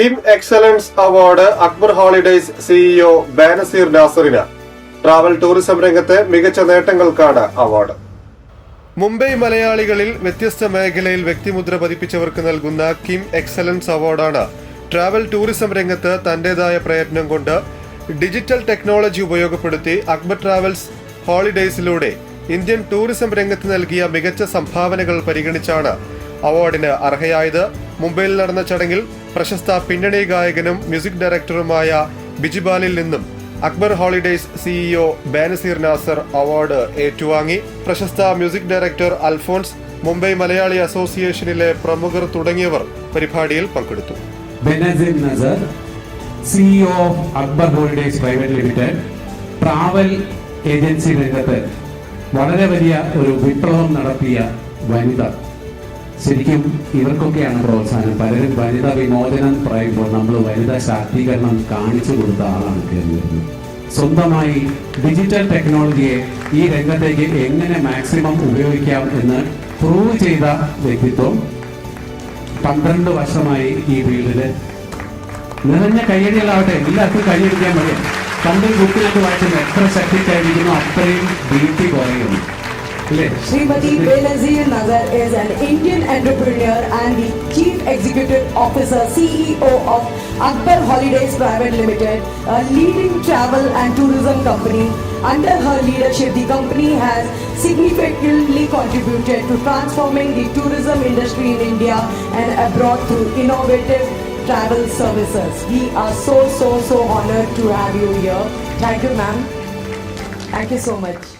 Kim excellence award Akbar holidays CEO Banaseer നാസറിന് travel tourism രംഗത്തെ മികച്ച നേട്ടങ്ങൾക്കാണ് award Mumbai മലയാളികളിൽ വ്യത്യസ്ത മേഖലയിൽ വ്യക്തിമുദ്ര പതിപ്പിച്ചവർക്ക് നൽകുന്ന കിം എക്സലൻസ് അവാർഡാണ് ട്രാവൽ ടൂറിസം രംഗത്ത് തന്റേതായ പ്രയത്നം കൊണ്ട് ഡിജിറ്റൽ ടെക്നോളജി ഉപയോഗപ്പെടുത്തി അക്ബർ ട്രാവൽസ് ഹോളിഡേയ്സിലൂടെ ഇന്ത്യൻ ടൂറിസം രംഗത്ത് നൽകിയ മികച്ച സംഭാവനകൾ പരിഗണിച്ചാണ് അവാർഡിന് അർഹയായത്. മുംബൈയിൽ നടന്ന ചടങ്ങിൽ പ്രശസ്ത പിന്നണി ഗായകനും മ്യൂസിക് ഡയറക്ടറുമായ ബിജിബാലിൽ നിന്നും Akbar holidays CEO Banaseer Nasar award ഏറ്റുവാങ്ങി. പ്രശസ്ത മ്യൂസിക് ഡയറക്ടർ അൽഫോൺസ് മുംബൈ മലയാളി അസോസിയേഷനിലെ പ്രമുഖർ തുടങ്ങിയവർ പരിപാടിയിൽ പങ്കെടുത്തു. Nasar CEO of Akbar holidays private limited travel agency രംഗത്ത് വളരെ വലിയ ഒരു വിപ്ലവം നടത്തിയ വനിത. ശരിക്കും ഇവർക്കൊക്കെയാണ് പ്രോത്സാഹനം. പലരും വനിതാ വിമോചനം പറയുമ്പോൾ നമ്മൾ വനിതാ ശാക്തീകരണം കാണിച്ചു കൊടുത്ത ആളാണ് കയറി സ്വന്തമായി ഡിജിറ്റൽ ടെക്നോളജിയെ ഈ രംഗത്തേക്ക് എങ്ങനെ മാക്സിമം ഉപയോഗിക്കാം എന്ന് പ്രൂവ് ചെയ്ത വ്യക്തിത്വം പന്ത്രണ്ട് വർഷമായി ഈ ഫീൽഡിൽ. നിറഞ്ഞ കയ്യടികളാവട്ടെ എല്ലാവർക്കും കയ്യടിക്കാൻ മതി പണ്ട് ബുക്കിനകത്ത് വായിച്ചത് എത്ര ശക്തിക്കായിരിക്കുന്നു അത്രയും ബ്യൂട്ടി കുറയുന്നു Srimati Benazir Nazar is an Indian entrepreneur and the Chief Executive Officer CEO of Akbar Holidays Private Limited, a leading travel and tourism company. Under her leadership, the company has significantly contributed to transforming the tourism industry in India and abroad through innovative travel services. We are so, so, so honored to have you here. Thank you, ma'am. Thank you so much.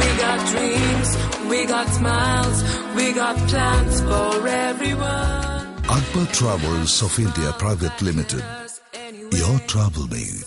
We got dreams, we got smiles, we got plans for everyone. Akbar Travels of India Private Limited. Your travel made